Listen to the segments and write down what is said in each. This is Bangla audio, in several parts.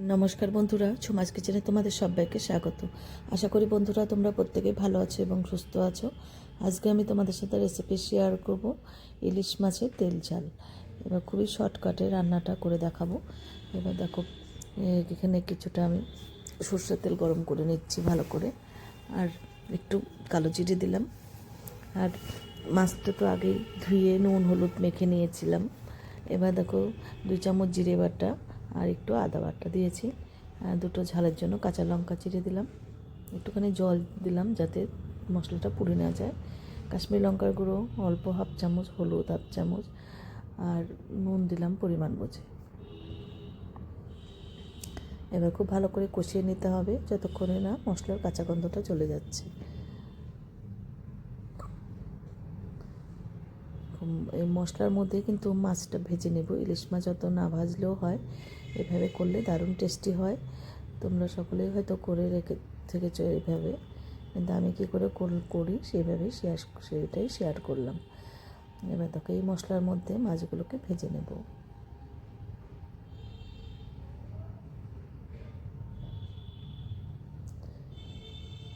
নমস্কার বন্ধুরা, ছমাস কিচেনে তোমাদের সবাইকে স্বাগত। আশা করি বন্ধুরা তোমরা প্রত্যেকেই ভালো আছো এবং সুস্থ আছো। আজকে আমি তোমাদের সাথে রেসিপি শেয়ার করব ইলিশ মাছের তেল ঝাল। এবার খুবই শর্টকাটে রান্নাটা করে দেখাবো। এবার দেখো এখানে কিছুটা আমি সর্ষের তেল গরম করে নিচ্ছি ভালো করে। আর একটু কালো জিরে দিলাম। আর মাছটা তো আগেই ধুয়ে নুন, হলুদ মেখে নিয়েছিলাম। এবার দেখো, দুই চামচ জিরে বাটা আর একটু আদা বাটা দিয়েছি। দুটো ঝালের জন্য কাঁচা লঙ্কা চিড়ে দিলাম। একটুখানি জল দিলাম যাতে মশলাটা পুড়ে না যায়। কাশ্মীর লঙ্কার গুঁড়ো, অল্প হাফ চামচ, হলুদ হাফ চামচ আর নুন দিলাম পরিমাণ বুঝে এবার খুব ভালো করে কষিয়ে নিতে হবে, যতক্ষণে না মশলার কাঁচা গন্ধটা চলে যাচ্ছে। এই মশলার মধ্যে কিন্তু মাছটা ভেজে নেব। ইলিশ মাছ অত না ভাজলেও হয়, এভাবে করলে দারুণ টেস্টি হয়। তোমরা সকলেই হয়তো করে রেখে, থেকেছো এইভাবে কিন্তু আমি কী করে করি সেইভাবেই শেয়ার সেইটাই শেয়ার করলাম। এবার দেখো এই মশলার মধ্যে মাছগুলোকে ভেজে নেব।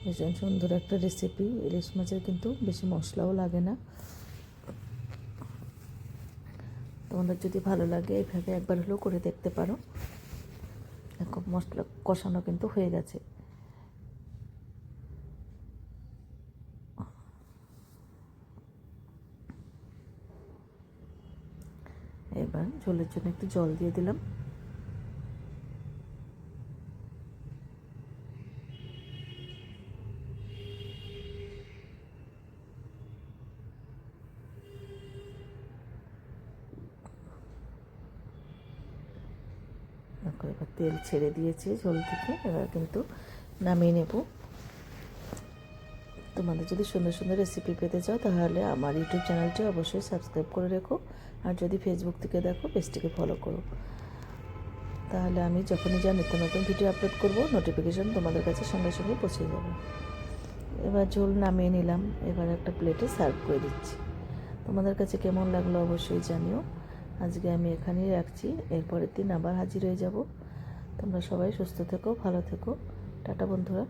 ভীষণ সুন্দর একটা রেসিপি ইলিশ মাছের কিন্তু বেশি মশলাও লাগে না। তোমাদের যদি ভালো লাগে, এইভাবে একবার হলেও করে দেখতে পারো। দেখো, মশলা কষানো কিন্তু হয়ে গেছে। এবার ঝোলের জন্য একটু জল দিয়ে দিলাম। দেখো এবার তেল ছেড়ে দিয়েছে ঝোল থেকে, এবার কিন্তু নামিয়ে নেব। তোমাদের যদি সুন্দর সুন্দর রেসিপি পেতে চাও, তাহলে আমার ইউটিউব চ্যানেলটি অবশ্যই সাবস্ক্রাইব করে রেখো, আর যদি ফেসবুক থেকে দেখো পেজটিকে ফলো করো। তাহলে আমি যখনই যা নিত্য নতুন ভিডিও আপলোড করব নোটিফিকেশন তোমাদের কাছে সঙ্গে সঙ্গে পৌঁছে যাবে। এবার ঝোল নামিয়ে নিলাম, এবার একটা প্লেটে সার্ভ করে দিচ্ছি। তোমাদের কাছে কেমন লাগল অবশ্যই জানিও। আজকে আমি এখানেই রাখছি। এরপরের দিন আবার হাজির হয়ে যাব। তোমরা সবাই সুস্থ থেকো, ভালো থেকো। টাটা বন্ধুরা।